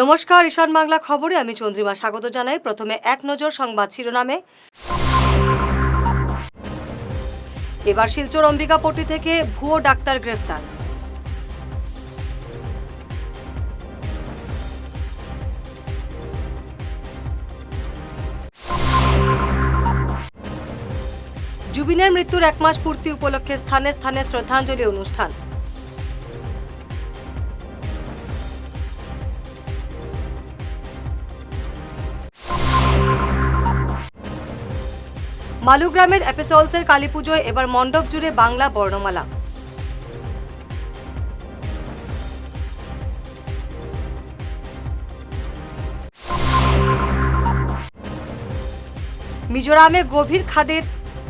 নমস্কার, ঈশান বাংলা খবরে আমি চন্দ্রিমা স্বাগত জানাই। প্রথমে এক নজর সংবাদ শিরোনামে। এবার শিলচর অম্বিকাপট্টি থেকে ভুয়ো ডাক্তার গ্রেফতার। জুবিনের মৃত্যুর এক মাস পূর্তি উপলক্ষে স্থানে স্থানে শ্রদ্ধাঞ্জলি অনুষ্ঠান। মালুগ্রামের এপিসলসের কালীপুজোয় এবার মণ্ডপ জুড়ে বাংলা বর্ণমালা। মিজোরামে গভীর খাদের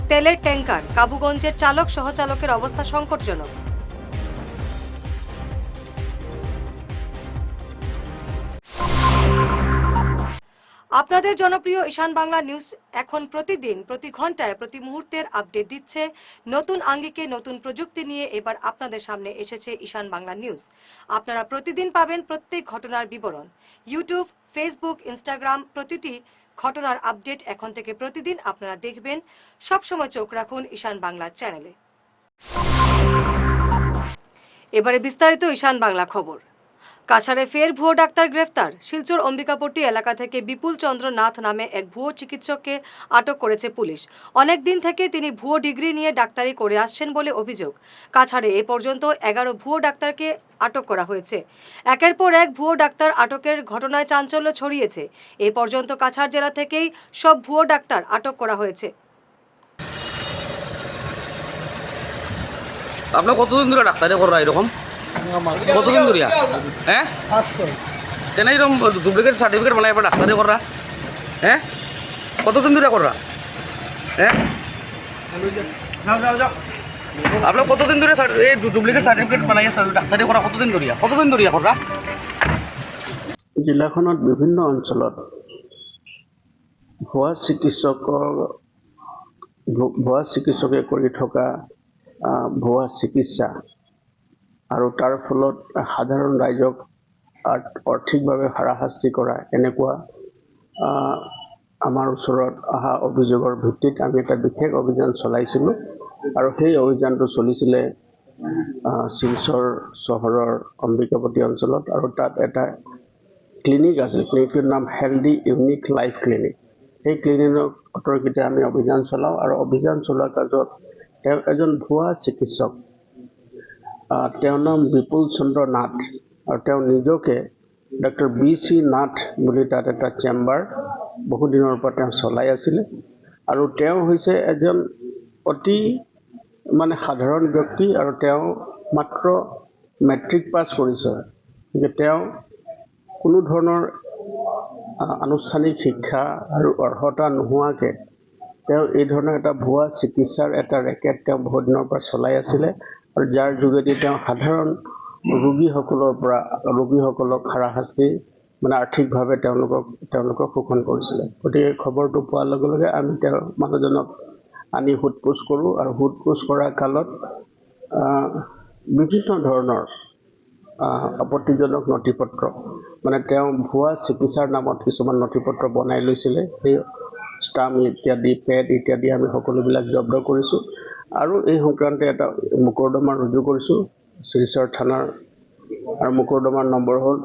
তেলের ট্যাঙ্কার কাবুগঞ্জের চালক সহচালকের অবস্থা সংকটজনক। আপনাদের জনপ্রিয় ঈশান বাংলা নিউজ এখন প্রতিদিন, প্রতি ঘন্টায়, প্রতি মুহূর্তের আপডেট দিচ্ছে। নতুন আঙ্গিকে নতুন প্রযুক্তি নিয়ে এবার আপনাদের সামনে এসেছে ঈশান বাংলা নিউজ। আপনারা প্রতিদিন পাবেন প্রত্যেক ঘটনার বিবরণ। ইউটিউব, ফেসবুক, ইনস্টাগ্রাম প্রতিটি ঘটনার আপডেট এখন থেকে প্রতিদিন আপনারা দেখবেন। সবসময় চোখ রাখুন ঈশান বাংলা চ্যানেলে। এবারে বিস্তারিত ঈশান বাংলা খবর। কাছাড়ে ফের ভুয়ো ডাক্তার গ্রেফতার। শিলচর অম্বিকাপট্টি এলাকা থেকে বিপুল চন্দ্র নাথ নামে এক ভুয়ো চিকিৎসককে আটক করেছে পুলিশ। অনেক দিন থেকে তিনি ভুয়ো ডিগ্রি নিয়ে ডাক্তারি করে আসছেন বলে অভিযোগ। কাছাড়ে এ পর্যন্ত এগারো ভুয়ো ডাক্তারকে আটক করা হয়েছে। একের পর এক ভুয়ো ডাক্তার আটকের ঘটনায় চাঞ্চল্য ছড়িয়েছে। এ পর্যন্ত কাছাড় জেলা থেকেই সব ভুয়ো ডাক্তার আটক করা হয়েছে। আপনার কতদিন ধরে ডাক্তারি করা এরকম? কতদিন ধরিয়া? হ্যাঁ? কেন এরকম ডুপ্লিকেট সার্টিফিকেট বানাই আপনার ডাক্তারি করা হ্যাঁ? কতদিন ধরে করা হ্যাঁ? আপনার কতদিন ধরে এই ডুপ্লিকেট সার্টিফিকেট বানাই ডাক্তারি করা কতদিন ধরিয়া? কতদিন ধরিয়া করা জিলাখনত বিভিন্ন অঞ্চলত ভুৱা চিকিৎসকৰ ভুৱা চিকিৎসকে কৰি থকা ভুৱা চিকিৎসা আৰু তাৰ ফলত সাধাৰণ ৰাইজক আৰ্থ- আৰ্থিকভাৱে হাৰাশাস্তি কৰা এনেকুৱা আমাৰ ওচৰত অহা অভিযোগৰ ভিত্তিত আমি এটা বিশেষ অভিযান চলাইছিলোঁ আৰু সেই অভিযানটো চলিছিলে শিলচৰ চহৰৰ অম্বিকাপতি অঞ্চলত আৰু তাত এটা ক্লিনিক আছে ক্লিনিকটোৰ নাম হেল্ডি ইউনিক লাইফ ক্লিনিক। সেই ক্লিনিকৰ অতৰ্কিতে আমি অভিযান চলাওঁ আৰু অভিযান চলোৱাৰ কাজত তেওঁ এজন ভুৱা চিকিৎসক তেওঁৰ নাম বিপুল চন্দ্ৰ নাথ আৰু তেওঁ নিজকে ডক্টৰ বি চি নাথ বুলি তাত এটা চেম্বাৰ বহুদিনৰ পৰা তেওঁ চলাই আছিলে। আৰু তেওঁ হৈছে এজন অতি মানে সাধাৰণ ব্যক্তি আৰু তেওঁ মাত্ৰ মেট্ৰিক পাছ কৰিছে। গতিকে তেওঁ কোনো ধৰণৰ আনুষ্ঠানিক শিক্ষা আৰু অৰ্হতা নোহোৱাকৈ তেওঁ এই ধৰণৰ এটা ভুৱা চিকিৎসাৰ এটা ৰেকেট তেওঁ বহুত দিনৰ পৰা চলাই আছিলে। যাৰ যোগেদি তেওঁ সাধাৰণ ৰোগীসকলৰ পৰা ৰোগীসকলক হাৰাশাস্তি মানে আৰ্থিকভাৱে তেওঁলোকক তেওঁলোকক শোষণ কৰিছিলে। গতিকে খবৰটো পোৱাৰ লগে লগে আমি তেওঁ মানুহজনক আনি সোধ পোছ কৰোঁ আৰু সোধ পোছ কৰা কালত বিভিন্ন ধৰণৰ আপত্তিজনক নথি পত্ৰ মানে তেওঁ ভুৱা চিকিৎসাৰ নামত কিছুমান নথি পত্ৰ বনাই লৈছিলে। সেই ষ্টাম্প ইত্যাদি পেড ইত্যাদি আমি সকলোবিলাক জব্দ কৰিছোঁ। আৰু এই সংক্ৰান্তে এটা মোকৰ্দমা ৰুজু কৰিছোঁ। শিলচৰ থানাৰ আৰু মোকৰ্দমাৰ নম্বৰ হ'ল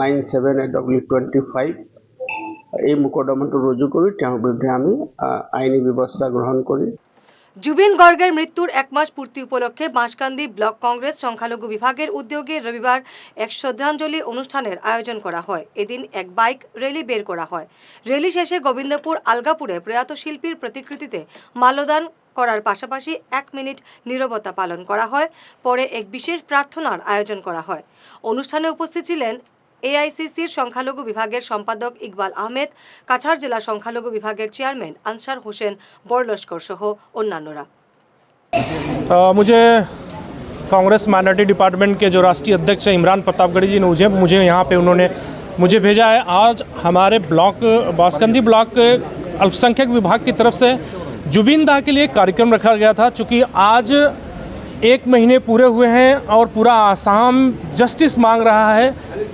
nine seven eight W twenty five. এই মোকৰ্দমাটো ৰুজু কৰি তেওঁৰ বিৰুদ্ধে আমি আইনী ব্যৱস্থা গ্ৰহণ কৰি জুবিন গর্গের মৃত্যুর এক মাস পূর্তি উপলক্ষে বাঁশকান্দি ব্লক কংগ্রেস সংখ্যালঘু বিভাগের উদ্যোগে রবিবার এক শ্রদ্ধাঞ্জলি অনুষ্ঠানের আয়োজন করা হয়। এদিন এক বাইক র্যালি বের করা হয়। র্যালি শেষে গোবিন্দপুর আলগাপুরে প্রয়াত শিল্পীর প্রতিকৃতিতে মাল্যদান করার পাশাপাশি এক মিনিট নীরবতা পালন করা হয়। পরে এক বিশেষ প্রার্থনার আয়োজন করা হয়। অনুষ্ঠানে উপস্থিত ছিলেন এআইসিসির সংখ্যালঘু বিভাগের সম্পাদক ইকবাল আহমেদ কাছাড় জেলা সংখ্যালঘু বিভাগের চেয়ারম্যান আনসার হোসেন বড়লস্কর সহ অন্যান্যরা अ, मुझे कांग्रेस माइनॉरिटी डिपार्टमेंट के जो राष्ट्रीय अध्यक्ष हैं इमरान प्रतापगढ़ी जी ने मुझे मुझे यहाँ पे उन्होंने मुझे भेजा है आज हमारे ब्लॉक बासकंदी ब्लॉक अल्पसंख्यक विभाग की तरफ से जुबिन दाह के लिए एक कार्यक्रम रखा गया था चूँकि आज एक महीने पूरे हुए हैं और पूरा आसाम जस्टिस मांग रहा है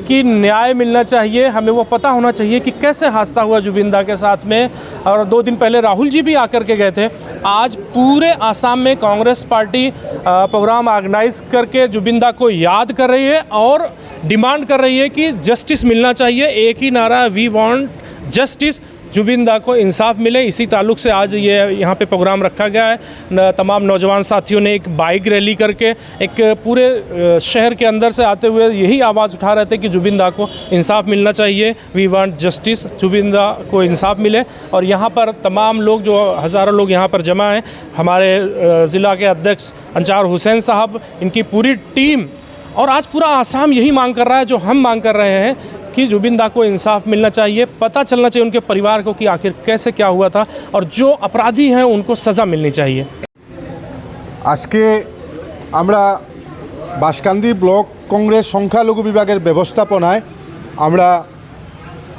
कि न्याय मिलना चाहिए, हमें वो पता होना चाहिए कि कैसे हादसा हुआ जुबिंदा के साथ में। और दो दिन पहले राहुल जी भी आकर के गए थे। आज पूरे आसाम में कांग्रेस पार्टी प्रोग्राम ऑर्गेनाइज करके जुबिंदा को याद कर रही है और डिमांड कर रही है कि जस्टिस मिलना चाहिए। एक ही नारा, वी वांट जस्टिस। जुबिंदा को इंसाफ मिले। इसी ताल्लुक से आज ये यहाँ पे प्रोग्राम रखा गया है। तमाम नौजवान साथियों ने एक बाइक रैली करके, एक पूरे शहर के अंदर से आते हुए यही आवाज़ उठा रहे थे कि जुबिंदा को इंसाफ मिलना चाहिए। वी वांट जस्टिस जुबिंदा को इंसाफ मिले। और यहाँ पर तमाम लोग, जो हज़ारों लोग यहाँ पर जमा हैं, हमारे ज़िला के अध्यक्ष अंचार हुसैन साहब, इनकी पूरी टीम, और आज पूरा आसाम यही मांग कर रहा है, जो हम मांग कर रहे हैं कि जुबिंदा को इंसाफ मिलना चाहिए पता चलना चाहिए उनके परिवार को कि आखिर कैसे क्या हुआ था और जो अपराधी हैं उनको सज़ा मिलनी चाहिए আজকে আমরা বাঁশকান্দি ব্লক কংগ্রেস সংখ্যালঘু বিভাগের ব্যবস্থাপনায় আমরা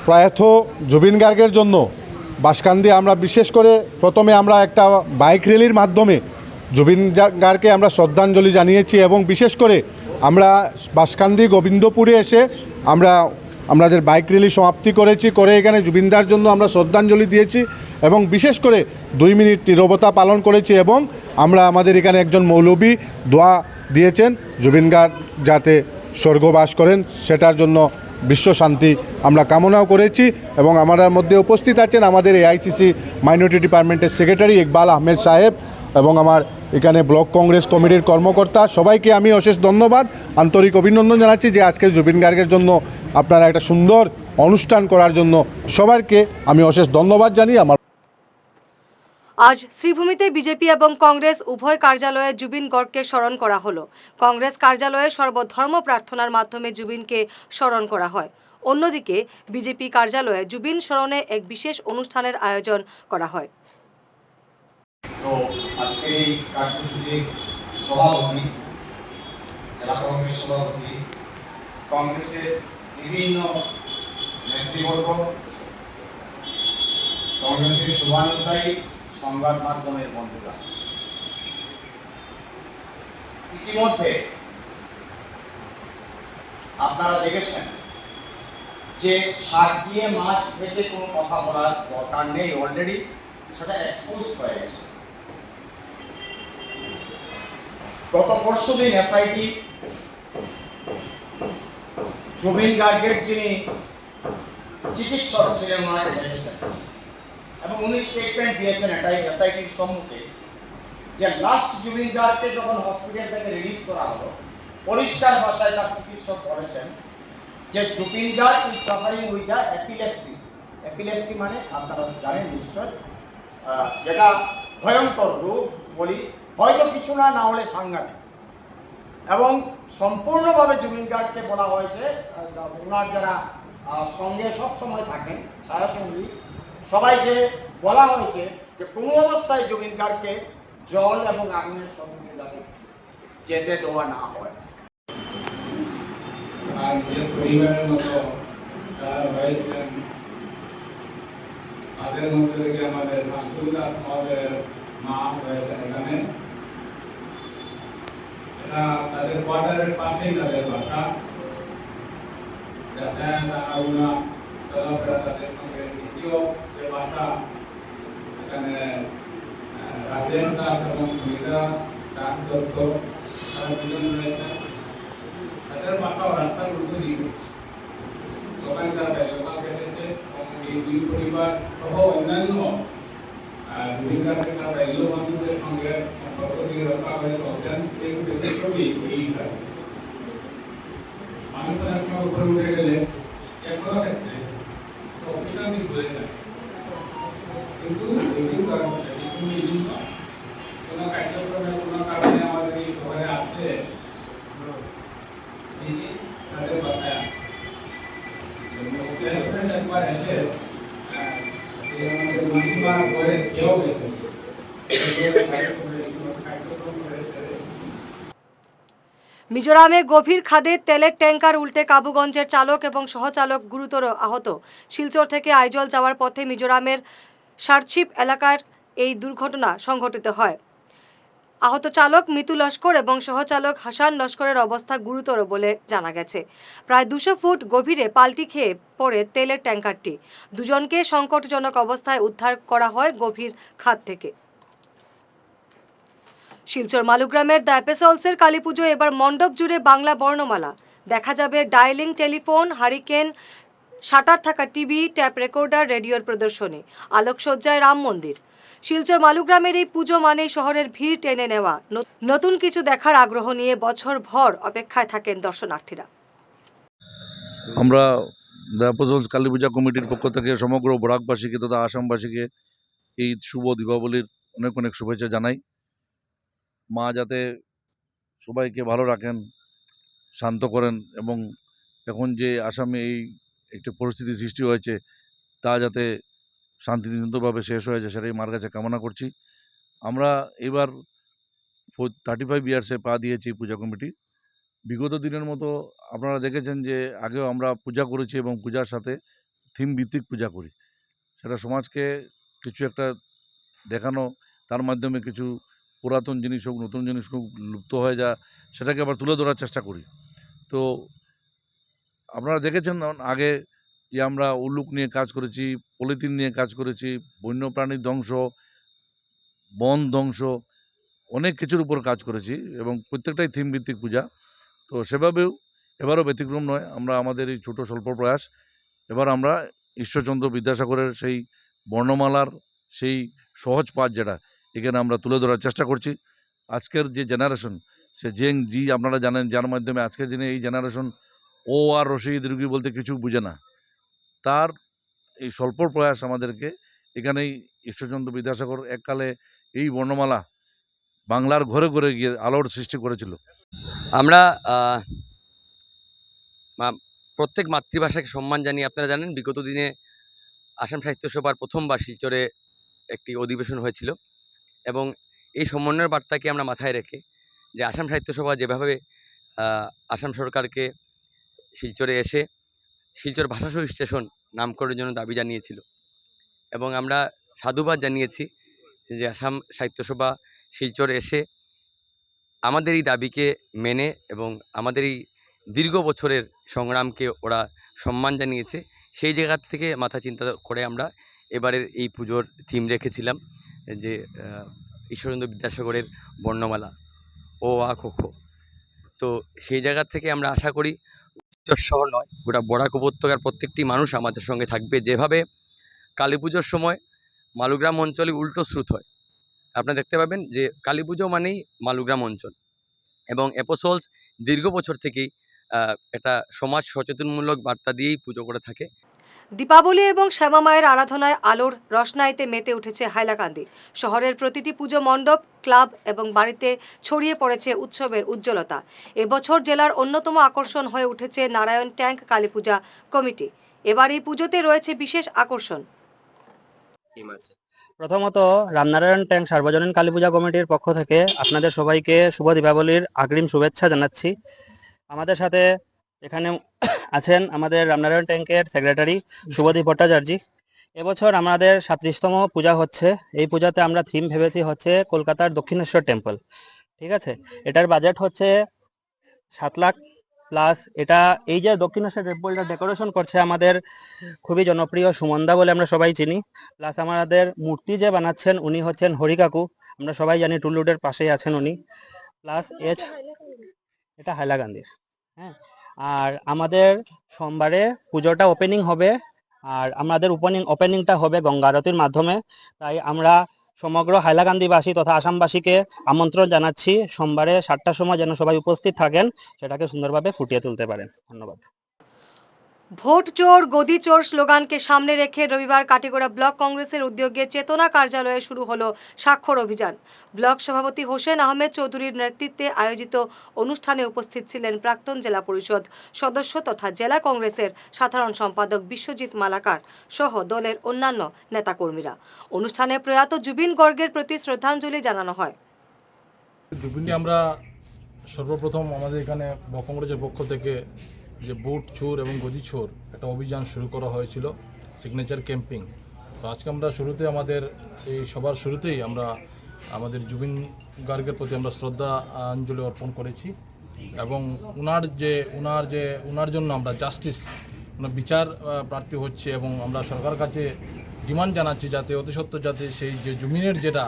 প্রয়াত জুবিন গার্গের জন্য বাঁশকান্দি আমরা বিশেষ করে প্রথমে আমরা একটা বাইক র্যালির মাধ্যমে জুবিন জা- গার্গকে আমরা শ্রদ্ধাঞ্জলি জানিয়েছি এবং বিশেষ করে আমরা বাঁশকান্দি গোবিন্দপুরে এসে আমরা আমাদের বাইক র্যালি সমাপ্তি করেছি, করে এখানে জুবিনদার জন্য আমরা শ্রদ্ধাঞ্জলি দিয়েছি এবং বিশেষ করে দুই মিনিট নীরবতা পালন করেছি এবং আমরা আমাদের এখানে একজন মৌলবী দোয়া দিয়েছেন জুবিন গার্গ যাতে স্বর্গবাস করেন, সেটার জন্য বিশ্ব শান্তি আমরা কামনাও করেছি এবং আমাদের মধ্যে উপস্থিত আছেন আমাদের এআইসিসি মাইনরিটি ডিপার্টমেন্টের সেক্রেটারি ইকবাল আহমেদ সাহেব। এবং আমার এখানে ব্লক কংগ্রেস কমিটির কর্মকর্তা, সবাইকে আমি অশেষ ধন্যবাদ। আন্তরিক অভিনন্দন জানাচ্ছি যে আজকে জুবিন গার্গের জন্য আপনারা একটা সুন্দর অনুষ্ঠান করার জন্য সবাইকে আমি অশেষ ধন্যবাদ জানিয়ে আমার আজ শ্রীভূমিতে বিজেপি এবং কংগ্রেস উভয় কার্যালয়ে জুবিন গর্গকে স্মরণ করা হলো। কংগ্রেস কার্যালয়ে সর্বধর্ম প্রার্থনার মাধ্যমে জুবিনকে স্মরণ করা হয়। অন্যদিকে বিজেপি কার্যালয়ে জুবিন স্মরণে এক বিশেষ অনুষ্ঠানের আয়োজন করা হয়। তো আজকের এই কার্যসূচির সভাপতি, জেলা কংগ্রেস সভাপতি, কংগ্রেসের বিভিন্ন নেতৃবর্গ, কংগ্রেসের শুভানুযায়ী সংবাদ মাধ্যমের বন্ধুরা। ইতিমধ্যে আপনারা দেখেছেন যে শাক দিয়ে মাছ থেকে কোনো কথা বলার দরকার নেই অলরেডি। সেটা গত পরশু দিন এসআইটি জুবিন গার্গের যিনি চিকিৎসক ছিলেন দেখেছেন এবং উনি স্টেটমেন্ট দিয়েছেন এটাই এসআইটির সম্মুখে যে লাস্ট জুবিন গার্গকে যখন হসপিটাল থেকে রিলিজ করা হলো, পরিষ্কার ভাষায় তার চিকিৎসক বলেছেন যে Zubeen Garg is suffering with the epilepsy epilepsy মানে আপনারা জানেন নিশ্চয় যেটা ভয়ঙ্কর রোগ বলি, হয়তো কিছু না না হলে সাংঘাতিক। এবং সম্পূর্ণভাবে জুবিন গার্গকে বলা হয়েছে ওনার যারা সঙ্গে সব সময় থাকেন, ছায়াসঙ্গী, সবাইকে বলা হয়েছে যে কোনো অবস্থায় জুবিন গার্গকে জল এবং আগুনের সম্মুখে যাতে যেতে দেওয়া না হয়। আর যে পরিবারের মতো যারা হয়েছিলেন তাদের মধ্যে থেকে আমাদের মাসুদা আমাদের মা হয়েছেন এখানে এরা তাদের কোয়ার্টারের পাশেই তাদের বাসা যাতায়াত আনাগোনা চলাফেরা তাদের সঙ্গে দ্বিতীয় যে বাসা এখানে আহ, রাজেন দাস এবং সুবিধা দাস দত্ত তারা দুজন রয়েছেন তাদের বাসাও রাস্তার উল্টো দিকে দোকান তারা দোকান কেটেছে এবং এই দুই পরিবার সহ অন্যান্য আহ, রাজ্য বন্ধুদের সঙ্গে সম্পর্ক দিয়ে রক্ষা করে চলতেন এই হিসাবে আপনার উপরে উঠে গেলে। মিজোরামে গভীর খাদে তেলের ট্যাঙ্কার উল্টে কাবুগঞ্জের চালক এবং সহচালক গুরুতর আহত। শিলচর থেকে আইজল যাওয়ার পথে মিজোরামের সারছিপ এলাকার এই দুর্ঘটনা সংঘটিত হয়। আহত চালক মিতু লস্কর এবং সহচালক হাসান লস্করের অবস্থা গুরুতর বলে জানা গেছে। প্রায় দুশো ফুট গভীরে পাল্টি খেয়ে পড়ে তেলের ট্যাঙ্কারটি। দুজনকে সংকটজনক অবস্থায় উদ্ধার করা হয় গভীর খাত থেকে। শিলচর মালুগ্রামের দ্য এপেসলসের কালীপুজো এবার মণ্ডপ জুড়ে বাংলা বর্ণমালা। দেখা যাবে ডায়ালিং টেলিফোন, হারিকেন, শাটার থাকা টিভি, ট্যাপ রেকর্ডার, রেডিওর প্রদর্শনী, আলোকসজ্জায় রাম মন্দির। শিলচর মালুগ্রামের এই পুজো মানেই শহরের ভিড় টেনে নেওয়া। নতুন কিছু দেখার আগ্রহ নিয়ে বছর ভর অপেক্ষায় থাকেন দর্শনার্থীরা। আমরা দ্যাপোজলস কালী পূজা কমিটির পক্ষ থেকে সমগ্র বরাকবাসীকে তথা আসামবাসীকে এই শুভ দীপাবলির অনেক অনেক শুভেচ্ছা জানাই। মা যাতে সবাইকে ভালো রাখেন, শান্ত করেন এবং এখন যে আসামে এই একটি পরিস্থিতি সৃষ্টি হয়েছে, তা যাতে শান্তিনিতভাবে শেষ হয়েছে সেটাই মার কাছে কামনা করছি। আমরা এবার থার্টি ফাইভ ইয়ার্সে পা দিয়েছি পূজা কমিটি। বিগত দিনের মতো আপনারা দেখেছেন যে আগেও আমরা পূজা করেছি এবং পূজার সাথে থিম ভিত্তিক পূজা করি। সেটা সমাজকে কিছু একটা দেখানো, তার মাধ্যমে কিছু পুরাতন জিনিস হোক, নতুন জিনিস হোক, লুপ্ত হয়ে যা, সেটাকে আবার তুলে ধরার চেষ্টা করি। তো, আপনারা দেখেছেন আগে যে আমরা উল্লুক নিয়ে কাজ করেছি, পলিথিন নিয়ে কাজ করেছি, বন্যপ্রাণীর ধ্বংস, বন ধ্বংস, অনেক কিছুর উপর কাজ করেছি এবং প্রত্যেকটাই থিম ভিত্তিক পূজা। তো সেভাবেও এবারও ব্যতিক্রম নয়, আমরা আমাদের এই ছোটো স্বল্প প্রয়াস, এবার আমরা ঈশ্বরচন্দ্র বিদ্যাসাগরের সেই বর্ণমালার সেই সহজ পাঠ যেটা এখানে আমরা তুলে ধরার চেষ্টা করছি। আজকের যে জেনারেশন সে জেং জি আপনারা জানেন, যার মাধ্যমে আজকের দিনে এই জেনারেশন ও আর রশিদ রুগী বলতে কিছু বুঝে না। তার এই স্বল্প প্রয়াস আমাদেরকে এখানেই ঈশ্বরচন্দ্র বিদ্যাসাগর এককালে এই বর্ণমালা বাংলার ঘরে ঘরে গিয়ে আলোর সৃষ্টি করেছিল। আমরা প্রত্যেক মাতৃভাষাকে সম্মান জানিয়ে আপনারা জানেন, বিগত দিনে আসাম সাহিত্য সভার প্রথমবার শিলচরে একটি অধিবেশন হয়েছিল। এবং এই সমন্বয়ের বার্তাকে আমরা মাথায় রেখে যে আসাম সাহিত্য সভা যেভাবে আসাম সরকারকে শিলচরে এসে শিলচর ভাষাসহ স্টেশন নামকরণের জন্য দাবি জানিয়েছিল এবং আমরা সাধুবাদ জানিয়েছি যে আসাম সাহিত্য সভা শিলচর এসে আমাদের এই দাবিকে মেনে এবং আমাদের এই দীর্ঘ বছরের সংগ্রামকে ওরা সম্মান জানিয়েছে, সেই জায়গা থেকে মাথা চিন্তা করে আমরা এবারের এই পুজোর থিম রেখেছিলাম। যে ঈশ্বরচন্দ্র বিদ্যাসাগরের বর্ণমালা, ও আ খো খো। তো সেই জায়গা থেকে আমরা আশা করি শহর নয়, গোটা বরাক উপত্যকার প্রত্যেকটি মানুষ আমাদের সঙ্গে থাকবে। যেভাবে কালী পুজোর সময় মালুগ্রাম অঞ্চলে উল্টো স্রোত হয়। আপনারা দেখতে পাবেন যে, কালী পুজো মানেই মালুগ্রাম অঞ্চল। এবং এপোসোলস দীর্ঘ বছর থেকেই একটা সমাজ সচেতনমূলক বার্তা দিয়েই পুজো করে থাকে। দীপাবলি এবং শ্যামা মায়ের আরাধনায় আলোর রসনাইতে মেতে উঠেছে হাইলাকান্দি। শহরের প্রতিটি পুজো মণ্ডপ, ক্লাব এবং বাড়িতে ছড়িয়ে পড়েছে উৎসবের উজ্জ্বলতা। এবছর জেলার অন্যতম আকর্ষণ হয়ে উঠেছে নারায়ণ ট্যাঙ্ক কালীপূজা কমিটি। এবার এই পুজোতে রয়েছে বিশেষ আকর্ষণ। প্রথমত, রামনারায়ণ ট্যাঙ্ক সার্বজনীন কালী পূজা কমিটির পক্ষ থেকে আপনাদের সবাইকে শুভ দীপাবলির আগ্রিম শুভেচ্ছা জানাচ্ছি। আমাদের সাথে এখানে আছেন আমাদের রামনারায়ণ ট্যাঙ্কের সেক্রেটারি শুভদীপ ভট্টাচার্য। এবছর আমাদের সাতত্রিশতম পূজা হচ্ছে। এই পূজাতে আমরা থিম ভেবেছি হচ্ছে কলকাতার দক্ষিণেশ্বর টেম্পল ঠিক আছে? এটার বাজেট হচ্ছে সাত লাখ প্লাস এটা, এই যে দক্ষিণেশ্বর টেম্পলটা ডেকোরেশন করছে আমাদের খুবই জনপ্রিয় সুমনদা বলে আমরা সবাই চিনি। প্লাস আমাদের মূর্তি যে বানাচ্ছেন উনি হচ্ছেন হরি কাকু। আমরা সবাই জানি টুলুডের পাশেই আছেন উনি। প্লাস এছ এটা হাইলাকান্দির হ্যাঁ? আর আমাদের সোমবারে পুজোটা ওপেনিং হবে। আর আমাদের ওপেনিং ওপেনিংটা হবে গঙ্গা আরতির মাধ্যমে। তাই আমরা সমগ্র হাইলাকান্দিবাসী তথা আসামবাসীকে আমন্ত্রণ জানাচ্ছি। সোমবারে সাতটার সময় যেন সবাই উপস্থিত থাকেন, সেটাকে সুন্দরভাবে ফুটিয়ে তুলতে পারেন। ধন্যবাদ। ভোট চোর, গদি চোর স্লোগানকে সামনে রেখে রবিবার কাটিগড়া ব্লক কংগ্রেসের উদ্যোগে চেতনা কার্যালয়ে শুরু হলো স্বাক্ষর অভিযান। ব্লক সভাপতি হোসেন আহমেদ চৌধুরীর নেতৃত্বে আয়োজিত অনুষ্ঠানে উপস্থিত ছিলেন প্রাক্তন জেলা পরিষদ সদস্য তথা জেলা কংগ্রেসের সাধারণ সম্পাদক বিশ্বজিৎ মালাকার সহ দলের অন্যান্য নেতাকর্মীরা। অনুষ্ঠানে প্রয়াত জুবিন গর্গের প্রতি শ্রদ্ধাঞ্জলি জানানো হয়। জুবিনকে আমরা সর্বপ্রথম আমাদের এখানে কংগ্রেসের পক্ষ থেকে যে বুট চোর এবং গদি চোর একটা অভিযান শুরু করা হয়েছিল সিগনেচার ক্যাম্পিং তো আজকে আমরা শুরুতে আমাদের এই সবার শুরুতেই আমরা আমাদের জুবিন গার্গের প্রতি আমরা শ্রদ্ধা অঞ্জলি অর্পণ করেছি এবং ওনার যে ওনার যে ওনার জন্য আমরা জাস্টিস ওনার বিচার প্রার্থী হচ্ছে এবং আমরা সরকার কাছে ডিমান্ড জানাচ্ছি যাতে অতি সত্ত্বর যাতে সেই যে জমিনের যেটা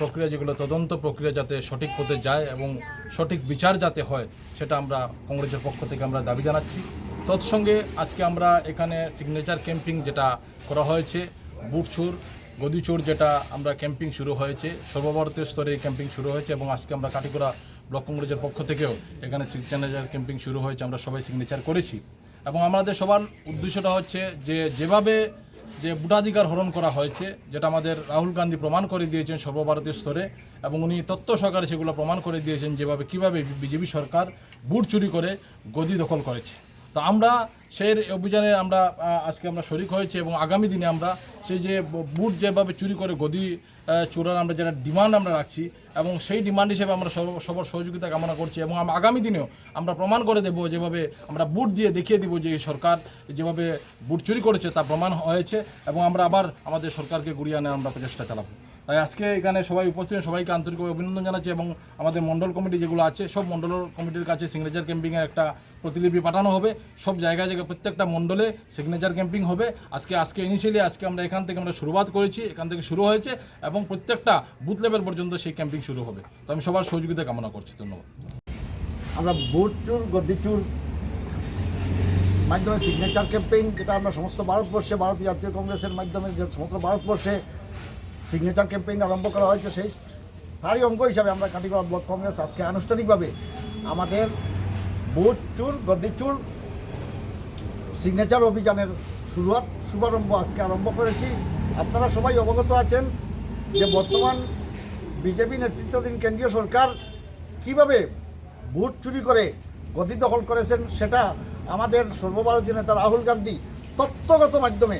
প্রক্রিয়া যেগুলো, তদন্ত প্রক্রিয়া যাতে সঠিক পথে যায় এবং সঠিক বিচার যাতে হয়, সেটা আমরা কংগ্রেসের পক্ষ থেকে আমরা দাবি জানাচ্ছি। তৎসঙ্গে আজকে আমরা এখানে সিগনেচার ক্যাম্পিং যেটা করা হয়েছে, বুটচুর, গদিচুর যেটা আমরা ক্যাম্পিং শুরু হয়েছে, সর্বভারতীয় স্তরে ক্যাম্পিং শুরু হয়েছে এবং আজকে আমরা কাটিগড়া ব্লক কংগ্রেসের পক্ষ থেকেও এখানে সিগনেচার ক্যাম্পিং শুরু হয়েছে, আমরা সবাই সিগনেচার করেছি। এবং আমাদের সবার উদ্দেশ্যটা হচ্ছে যে যেভাবে যে ভোটাধিকার হরণ করা হয়েছে, যেটা আমাদের রাহুল গান্ধী প্রমাণ করে দিয়েছেন সর্বভারতীয় স্তরে, এবং উনি তত্ত্ব সহকারে সেগুলো প্রমাণ করে দিয়েছেন যেভাবে কীভাবে বিজেপি সরকার বুট চুরি করে গদি দখল করেছে। তো আমরা সেই অভিযানে আমরা আজকে আমরা শরিক হয়েছি এবং আগামী দিনে আমরা সেই যে বুট যেভাবে চুরি করে গদি চোরার আমরা যেটা ডিমান্ড আমরা রাখছি এবং সেই ডিমান্ড হিসেবে আমরা সব- সবার সহযোগিতা কামনা করছি এবং আগামী দিনেও আমরা প্রমাণ করে দেব যেভাবে আমরা বুট দিয়ে দেখিয়ে দিব যে সরকার যেভাবে বুট চুরি করেছে তা প্রমাণ হয়েছে এবং আমরা আবার আমাদের সরকারকে ঘুরিয়ে আনার আমরা প্রচেষ্টা চালাবো। তাই আজকে এখানে সবাই উপস্থিত সবাইকে আন্তরিক অভিনন্দন জানাচ্ছি এবং আমাদের মন্ডল কমিটি যেগুলো আছে, সব মন্ডল কমিটির কাছে সিগনেচার ক্যাম্পিংয়ের একটা প্রতিলিপি পাঠানো হবে। সব জায়গায় জায়গায় প্রত্যেকটা মন্ডলে সিগনেচার ক্যাম্পিং হবে। আজকে আজকে ইনিশিয়ালি আজকে আমরা এখান থেকে আমরা শুরুয়াত করেছি, এখান থেকে শুরু হয়েছে এবং প্রত্যেকটা বুথ লেভেল পর্যন্ত সেই ক্যাম্পিং শুরু হবে। তো আমি সবার সহযোগিতা কামনা করছি, ধন্যবাদ। আমরা বুট চুর গদ্দি চুর, মাধ্যমে সিগনেচার ক্যাম্পেইন যেটা আমরা সমস্ত ভারতবর্ষে, ভারতীয় জাতীয় কংগ্রেসের মাধ্যমে সমস্ত ভারতবর্ষে সিগনেচার ক্যাম্পেইন আরম্ভ করা হয়েছে, সেই তারই অঙ্গ হিসাবে আমরা কাটিগড়া ব্লক কংগ্রেস আজকে আনুষ্ঠানিকভাবে। আমাদের বুট চুর গদ্দি চুর সিগনেচার অভিযানের শুরুয়াত, শুভারম্ভ আজকে আরম্ভ করেছি। আপনারা সবাই অবগত আছেন যে বর্তমান বিজেপি নেতৃত্বাধীন কেন্দ্রীয় সরকার কীভাবে ভোট চুরি করে, গদি দখল করেছেন সেটা আমাদের সর্বভারতীয় নেতা রাহুল গান্ধী তত্ত্বগত মাধ্যমে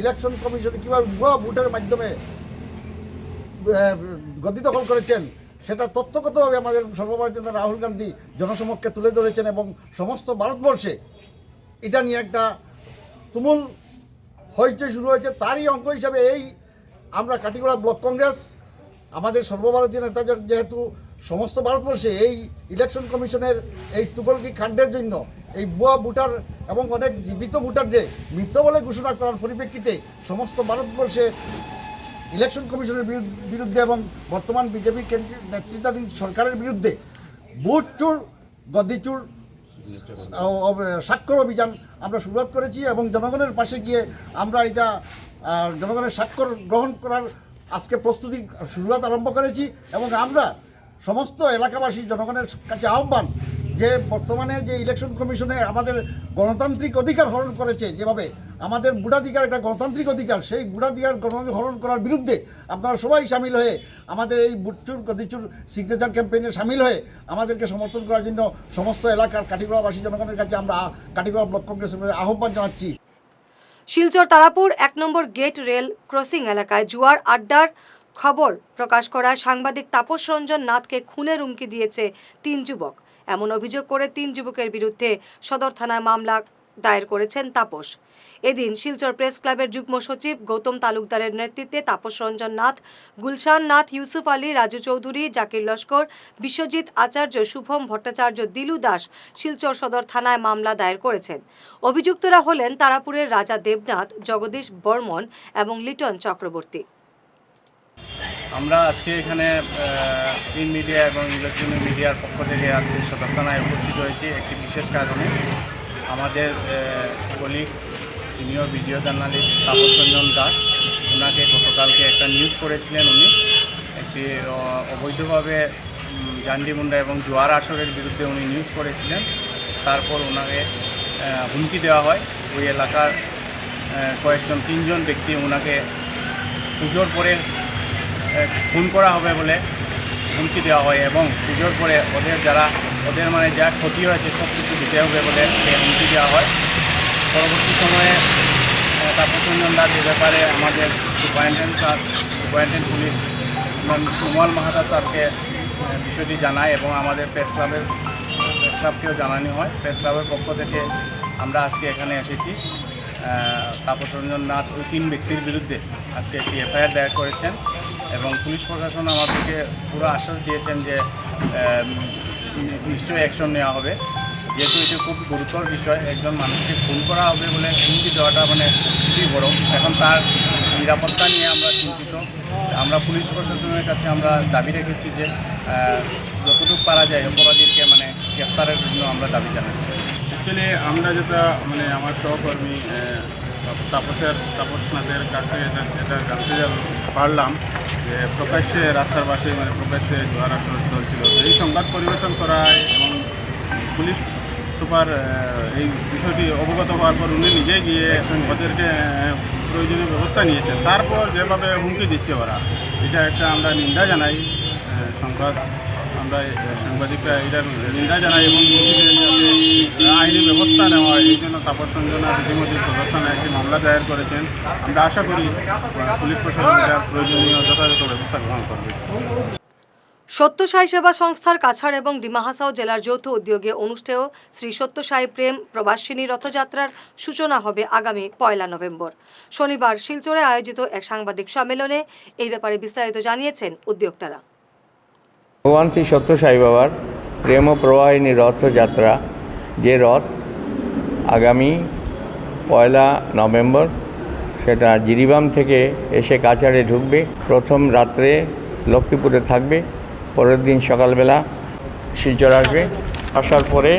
ইলেকশন কমিশনে কীভাবে ভুয়া ভোটের মাধ্যমে গদি দখল করেছেন, সেটা তত্ত্বগতভাবে আমাদের সর্বভারতীয় নেতা রাহুল গান্ধী জনসমক্ষে তুলে ধরেছেন এবং সমস্ত ভারতবর্ষে এটা নিয়ে একটা তুমুল হইচই শুরু হয়েছে। তারই অঙ্গ হিসাবে এই আমরা কাটিগড়া ব্লক কংগ্রেস, আমাদের সর্বভারতীয় নেতা যেহেতু সমস্ত ভারতবর্ষে এই ইলেকশন কমিশনের এই তুগলকি কাণ্ডের জন্য, এই ভুয়া ভোটার এবং অনেক জীবিত ভোটারদের মৃত বলে ঘোষণা করার পরিপ্রেক্ষিতে সমস্ত ভারতবর্ষে ইলেকশন কমিশনের বিরুদ্ধ- এবং বর্তমান বিজেপি নেতৃত্বাধীন সরকারের বিরুদ্ধে ভোট চুর অ- স্বাক্ষর অভিযান আমরা শুরুয়াত করেছি এবং জনগণের পাশে গিয়ে আমরা এটা জনগণের স্বাক্ষর গ্রহণ করার আজকে প্রস্তুতি শুরুয়াত আরম্ভ করেছি এবং আমরা সমস্ত এলাকাবাসী জনগণের কাছে আহ্বান যে বর্তমানে যে ইলেকশন কমিশনে আমাদের গণতান্ত্রিক অধিকার হরণ করেছে যেভাবে আমাদের বুড়াধিকার একটা গণতান্ত্রিক অধিকার, সেই ভোটাধিকার গণতান্ত্রিক হরণ করার বিরুদ্ধে আপনারা সবাই সামিল হয়ে আমাদের এই বুটচুর গদিচুর সিগনেচার ক্যাম্পেইনে সামিল হয়ে আমাদেরকে সমর্থন করার জন্য সমস্ত এলাকার কাটিগড়াবাসী জনগণের কাছে আমরা কাটিগড়া ব্লক কংগ্রেসের আহ্বান জানাচ্ছি। শিলচর তারাপুর এক নম্বর গেট রেল ক্রসিং এলাকায় জুয়ার আড্ডার খবর প্রকাশ করায় সাংবাদিক তাপস রঞ্জন নাথকে খুনের হুমকি দিয়েছে তিন যুবক। এমন অভিযোগ করে তিন যুবকের বিরুদ্ধে সদর থানায় মামলা দায়ের করেছেন তাপস। এদিন শিলচর প্রেস ক্লাবের যুগ্ম সচিব গৌতম তালুকদারের নেতৃত্বে তাপস রঞ্জন নাথ, গুলশান নাথ ইউসুফ আলী, রাজু চৌধুরী, জাকির লস্কর, বিশ্বজিৎ আচার্য, শুভম ভট্টাচার্য, দিলু দাস শিলচর সদর থানায় মামলা দায়ের করেছেন। অভিযুক্তরা হলেন তারাপুরের রাজা দেবনাথ, জগদীশ বর্মন এবং লিটন চক্রবর্তী। আমরা আজকে এখানে প্রিন্ট মিডিয়া এবং ইলেকট্রনিক মিডিয়ার পক্ষ থেকে আজকে সদর থানায় উপস্থিত হয়েছি একটি বিশেষ কারণে। আমাদের colleague senior video journalist Tapas Ranjan Das ওনাকে গতকালকে একটা নিউজ করেছিলেন উনি। একটি অবৈধভাবে জান্ডিমুন্ডা এবং জোয়ার আসরের বিরুদ্ধে উনি নিউজ করেছিলেন। তারপর ওনাকে হুমকি দেওয়া হয়। ওই এলাকার কয়েকজন, তিনজন ব্যক্তি ওনাকে পুজোর পরে খুন করা হবে বলে হুমকি দেওয়া হয় এবং পুজোর পরে ওদের যারা ওদের মানে যা ক্ষতি হয়েছে সব কিছু দিতে হবে বলে হুমকি দেওয়া হয়। পরবর্তী সময়ে আহ, তাপস রঞ্জন দাস এ ব্যাপারে আমাদের superintendent sir superintendent police Kumal Mahata স্যারকে বিষয়টি জানায় এবং আমাদের প্রেস ক্লাবের প্রেস ক্লাবকেও জানানো হয়। প্রেস ক্লাবের পক্ষ থেকে আমরা আজকে এখানে এসেছি। তাপস রঞ্জন নাথ ওই তিন ব্যক্তির বিরুদ্ধে আজকে একটি এফআইআর দায়ের করেছেন এবং পুলিশ প্রশাসন আমাদেরকে পুরো আশ্বাস দিয়েছেন যে নিশ্চয়ই অ্যাকশন নেওয়া হবে। যেহেতু এটি খুব গুরুতর বিষয়, একজন মানুষকে খুন করা হবে বলে হুমকি দেওয়াটা মানে খুবই বড়। এখন তার নিরাপত্তা নিয়ে আমরা চিন্তিত। আমরা পুলিশ প্রশাসনের কাছে আমরা দাবি রেখেছি যে যতটুকু পারা যায় অপরাধীকে মানে গ্রেফতারের জন্য আমরা দাবি জানাচ্ছি। অ্যাকচুয়ালি আমরা যেটা মানে আমার সহকর্মী তাপসের, তাপসনাথের কাছ থেকে এটা জানতে পারলাম যে প্রকাশ্যে রাস্তার পাশে মানে প্রকাশ্যে জোয়ার আসর চলছিল। এই সংবাদ পরিবেশন করায় এবং পুলিশ সুপার এই বিষয়টি অবগত হওয়ার পর উনি নিজে গিয়ে ওদেরকে প্রয়োজনীয় ব্যবস্থা নিয়েছেন। তারপর যেভাবে হুমকি দিচ্ছে ওরা, এটা একটা আমরা নিন্দা জানাই সংবাদ সত্য সাই সেবা সংস্থার কাছাড় এবং ডিমাহাসাও জেলার যৌথ উদ্যোগে অনুষ্ঠেয় শ্রী সত্য সাই প্রেম প্রবাসিনী রথযাত্রার সূচনা হবে আগামী পয়লা নভেম্বর। শনিবার শিলচরে আয়োজিত এক সাংবাদিক সম্মেলনে এই ব্যাপারে বিস্তারিত জানিয়েছেন উদ্যোক্তারা। ভগবান শ্রী সত্য সাই বাবার প্রেম প্রবাহিনী রথযাত্রা যে রথ আগামী পয়লা নভেম্বর, সেটা জিরিবাম থেকে এসে কাছাড়ে ঢুকবে। প্রথম রাত্রে লক্ষ্মীপুরে থাকবে। পরের দিন সকালবেলা শিলচর আসবে। আসার পরে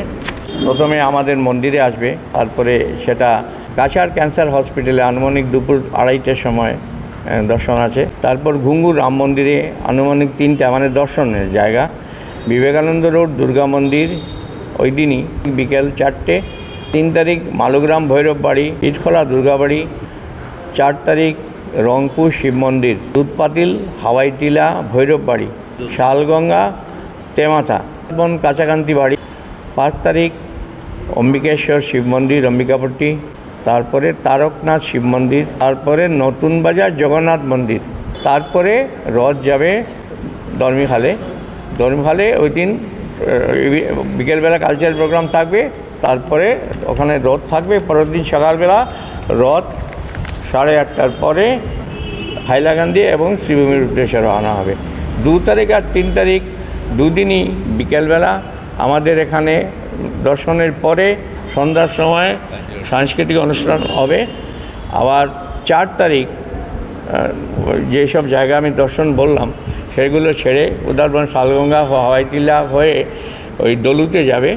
প্রথমে আমাদের মন্দিরে আসবে। তারপরে সেটা কাছাড় ক্যান্সার হসপিটালে আনুমানিক দুপুর আড়াইটার সময় দর্শন আছে। তারপর ঘুঙ্গুর রাম মন্দিরে আনুমানিক তিনটা মানে দর্শনের জায়গা। বিবেকানন্দ রোড, দুর্গা মন্দির, ওই দিনই বিকেল চারটে। তিন তারিখ মালুগ্রাম ভৈরব বাড়ি ইটখোলা দুর্গাবাড়ি চার তারিখ রংপুর শিব মন্দির, দুধপাতিল, হাওয়াই টিলা ভৈরব বাড়ি, শালগঙ্গা, তেমাথা, বন কাছাকান্তি বাড়ি। পাঁচ তারিখ অম্বিকেশ্বর শিব মন্দির, অম্বিকাপট্টি। তারপরে তারকনাথ শিব মন্দির, তারপরে নতুন বাজার জগন্নাথ মন্দির, তারপরে রথ যাবে দর্মিখালে দর্মিখালে ওই দিন বিকেলবেলা কালচারাল প্রোগ্রাম থাকবে, তারপরে ওখানে রথ থাকবে, পরের দিন সকালবেলা রথ সাড়ে আটটার পরে হাইলাকান্দি এবং শ্রীভূমির উদ্দেশ্যে রওনা হবে। দু তারিখ আর তিন তারিখ দুদিনই বিকেলবেলা আমাদের এখানে দর্শনের পরে সন্ধ্যার সময় সাংস্কৃতিক অনুষ্ঠান হবে। আবার চার তারিখ যেসব জায়গা আমি দর্শন বললাম, সেগুলো ছেড়ে উদারবন, শালগঙ্গা হাওয়াইটিলা হয়ে ওই দলুতে যাবে।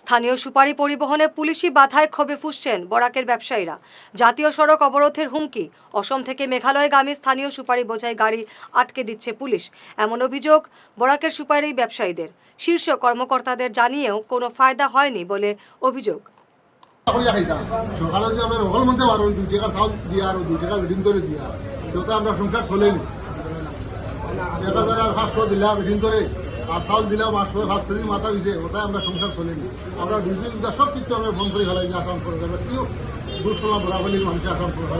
স্থানীয় সুপারি পরিবহনে পুলিশি বাধায় ক্ষোভে ফুসছেন বরাকের ব্যবসায়ীরা। জাতীয় সড়ক অবরোধের হুমকি, অসম থেকে মেঘালয়গামী স্থানীয় সুপারি বোঝাই গাড়ি আটকে দিচ্ছে পুলিশ। এমন অভিযোগ বরাকের সুপারি ব্যবসায়ীদের। শীর্ষ কর্মকর্তাদের জানিয়েও কোনো ফায়দা হয়নি বলে অভিযোগ। আমরা সংসার চলেনি এক হাজার আর পাঁচশো দিলাম করে আর চাউল দিলাম আর সবাই ভাত খেয়ে মাথা দিছে ওটাই আমরা সংসার চলেনি। আমরা দুই দুটা, সব কিছু আমরা বন্ধ করে ফেলাই, যে আসাম সরকার। কেউ করলাম বরাবলির মানুষের আসাম সরকার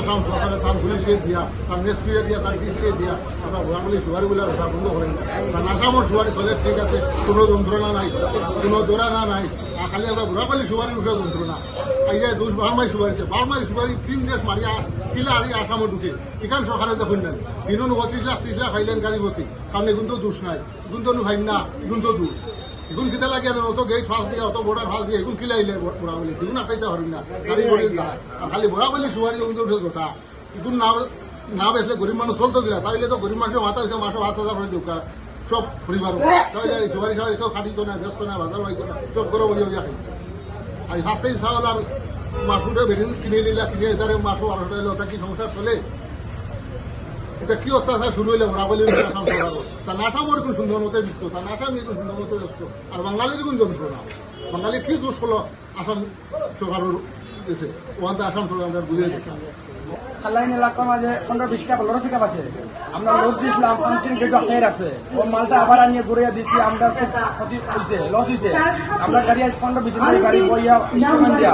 আসাম সরকারে। তার পুলিশে দিয়া, তার নেসপিরে দিয়া, তার কিস্তিয়ে দিয়া, আমরা বরাবলি সুয়ারিগুলা ব্যবসা বন্ধ করেন কারণ আসামও সুয়ারি চলে, ঠিক আছে, কোনো যন্ত্রণা নাই, কোনো দৌড়ানা নাই। খালি আমরা বুড়াপালি সুপারি উঠে যন্ত্রণা এই যে দুষ বারমাই সুপারিতে বারমাই সুপারি তিন দেশ মারিয়া কিলা আরি আসামে ঢুকে এখান সরকারে দেখুন না দিনও পঁচিশ লাখ ত্রিশ লাখ খাইলেন গাড়ি ভর্তি কারণ এগুন দোষ নাই এগুন তো খাই না এগুন দোষ। এগুন কিতা লাগে না অত গেট ফাঁস দিয়ে, অত বর্ডার ফাঁস দিয়ে এগুন কিলা আইলে বুড়াবলি এগুন আটাইতে পারি না, গাড়ি ভরি আর খালি বুড়াবলি সুপারি এগুন তো উঠে জোটা এগুন না না বেসলে গরিব মানুষ চলতো গিলা তাইলে তো গরিব মানুষের মাথা মাসে পাঁচ হাজার করে দোকান সব পরিবার এই সুপারি সবাই সব খাটিত না ব্যস্ত না বাজার বাইতো না সব গরম হয়ে যাই আর ফার্স্টেই চাউল আর মাছুটা বেরিয়ে কিনে নিলা কিনে এটারে মাছও বারোশো এলো ওটা কি সংসার চলে? এটা কি অত্যাচার শুরু হইলে? ওরা বলে আসাম সরকার তা আসামের কোন সুন্দর মতো বিস্ত তা আসাম কোন সুন্দর মতো ব্যস্ত। আর বাঙালির কোন যন্ত্রণা বাঙালি কি দোষ হলো? আসাম সরকারের এসে ওখান আসাম সরকার বুঝে দেখলাম। খালাইন এলাকার মাঝে পনেরো বিশটা লড়ো পিক আছে। আমরা দিছিলাম পাঁচ দিন গেট অফ আছে। ও মালটা আবার আনিয়ে ঘুরিয়ে দিছি আমরা খুব ক্ষতি হয়েছে লস হয়েছে আমরা গাড়ি আজ পনেরো বিশ গাড়ি, বইয়া ইনস্টলমেন্ট দিয়া।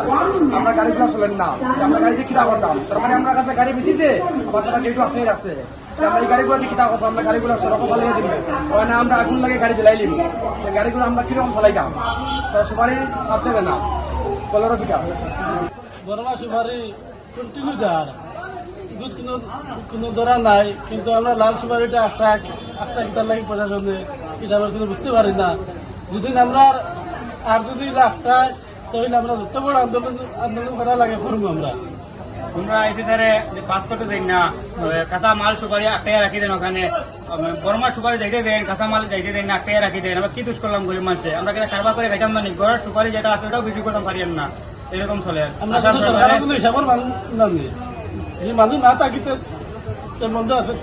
আমরা গাড়ি গাড়িগুলো চলেন না। আমরা গাড়িতে কিনা করতাম, সরকারি আমার কাছে গাড়ি বেঁচেছে, আবার তারা গেট অফ আছে। আমরা এই গাড়িগুলো কিনা করতাম, আমরা গাড়িগুলো সড়ক চালিয়ে দিব। ওখানে আমরা আগুন লাগে গাড়ি জ্বালাই নিব এই গাড়িগুলো আমরা কীরকম চালাইতাম তারা সুপারি সাথ দেবে না। কলরো পিক বর্মা সুপারি কন্টিনিউ যার দুধ কোনো কোনো ধরা নাই কিন্তু আমরা লাল সুপারিটা একটা একটা একটা লাগে প্রশাসনে এটা আমরা কিন্তু বুঝতে পারি না। যদি আমরা আর যদি রাখটা তাহলে আমরা যত বড় আন্দোলন আন্দোলন করা লাগে করব আমরা। তোমরা এসে স্যারে পাস করতে দেন না কাঁচা মাল সুপারি আটটাই রাখি দেন ওখানে। বর্মা সুপারি যাইতে দেন কাঁচা মাল যাইতে দেন না আটটাই রাখি দেন। আমরা কি দুষ করলাম গরিব মানুষে? আমরা কিন্তু কারবার করে খাইতাম না গড়ের সুপারি যেটা আছে ওটাও বিক্রি করতাম পারিয়েন না। এরকম চলে। আমরা সরকারের কোনো হিসাবের মানুষ না নেই এই মানুষ না থাকিতে তোর বন্ধ আছে।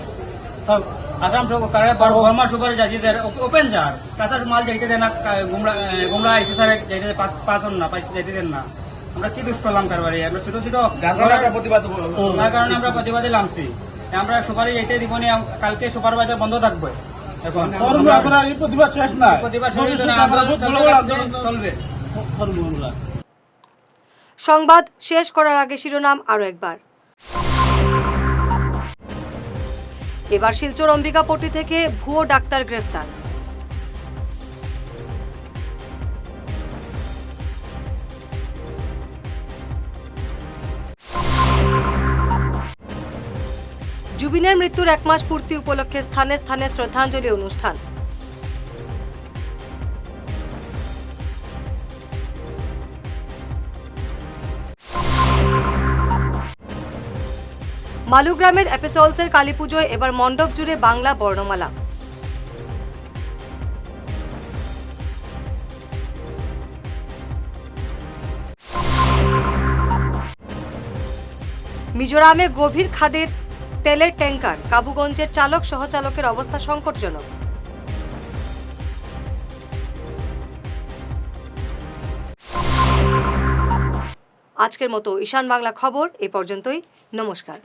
থাক। আসাম সরকারের বর্মা সুপারি যাইতে দেন ওপেন যার কাঁচা মাল যাইতে দেন না গুমরা স্যারে যাইতে না যাইতে দেন না। আমরা কি দুষ করলাম কারবারে আমরা ছোট ছোট প্রতিবাদ তার কারণে আমরা প্রতিবাদে নামছি আমরা সুপারি যাইতে দিব না কালকে সুপার বাজার বন্ধ থাকবে। এখন। প্রতিবাদ শেষ না প্রতিবাদ শেষ না, চলবে সংবাদ শেষ করার আগে শিরোনাম আরও একবার এবার শিলচর অম্বিকাপট্টি থেকে ভুয়ো ডাক্তার গ্রেফতার। জুবিনের মৃত্যুর এক মাস পূর্তি উপলক্ষে স্থানে স্থানে শ্রদ্ধাঞ্জলি অনুষ্ঠান। মালুগ্রামের এপিসলসের কালীপুজোয় এবার মণ্ডপ জুড়ে বাংলা বর্ণমালা। মিজোরামে গভীর খাদের তেলের ট্যাঙ্কার কাবুগঞ্জের চালক সহচালকের অবস্থা সংকটজনক। আজকের মতো ঈশান বাংলা খবর, এ পর্যন্তই, নমস্কার।